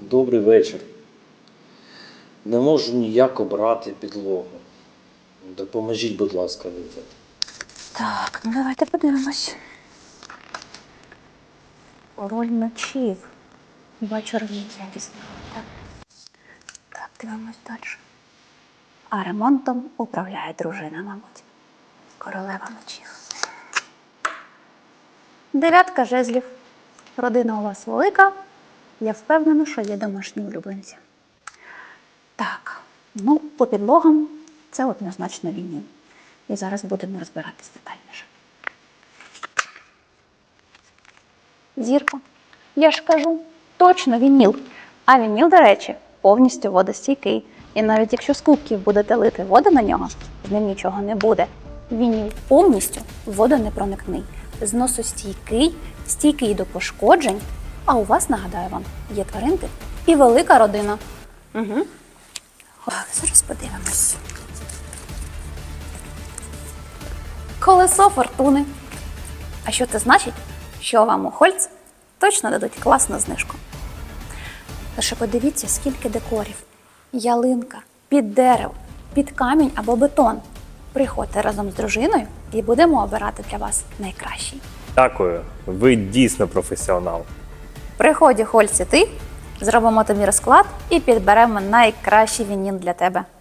Добрий вечір. Не можу ніяк обрати підлогу. Допоможіть, будь ласка, вибрати. Так, ну давайте подивимось. Роль ночів. Бачу різного. Так. так, дивимось далі. А ремонтом управляє дружина, мабуть. Королева ночів. Дев'ятка жезлів. Родина у вас велика. Я впевнена, що є домашні улюбленці. Так, ну, по підлогам це однозначно війні. І зараз будемо розбиратись детальніше. Зірка. Я ж кажу, точно вініл. А вініл, до речі, повністю водостійкий. І навіть якщо з кубків будете лити воду на нього, з ним нічого не буде. Вініл повністю водонепроникний, зносостійкий, стійкий до пошкоджень. А у вас, нагадаю вам, є тваринки і велика родина. Угу. Так, зараз подивимось. Колесо фортуни. А що це значить? Що вам у Хольц точно дадуть класну знижку. Лише подивіться, скільки декорів: ялинка, під дерево, під камінь або бетон. Приходьте разом з дружиною і будемо обирати для вас найкращий. Дякую, ви дійсно професіонал. Приході Хольці ти, зробимо тобі розклад і підберемо найкращий вінін для тебе.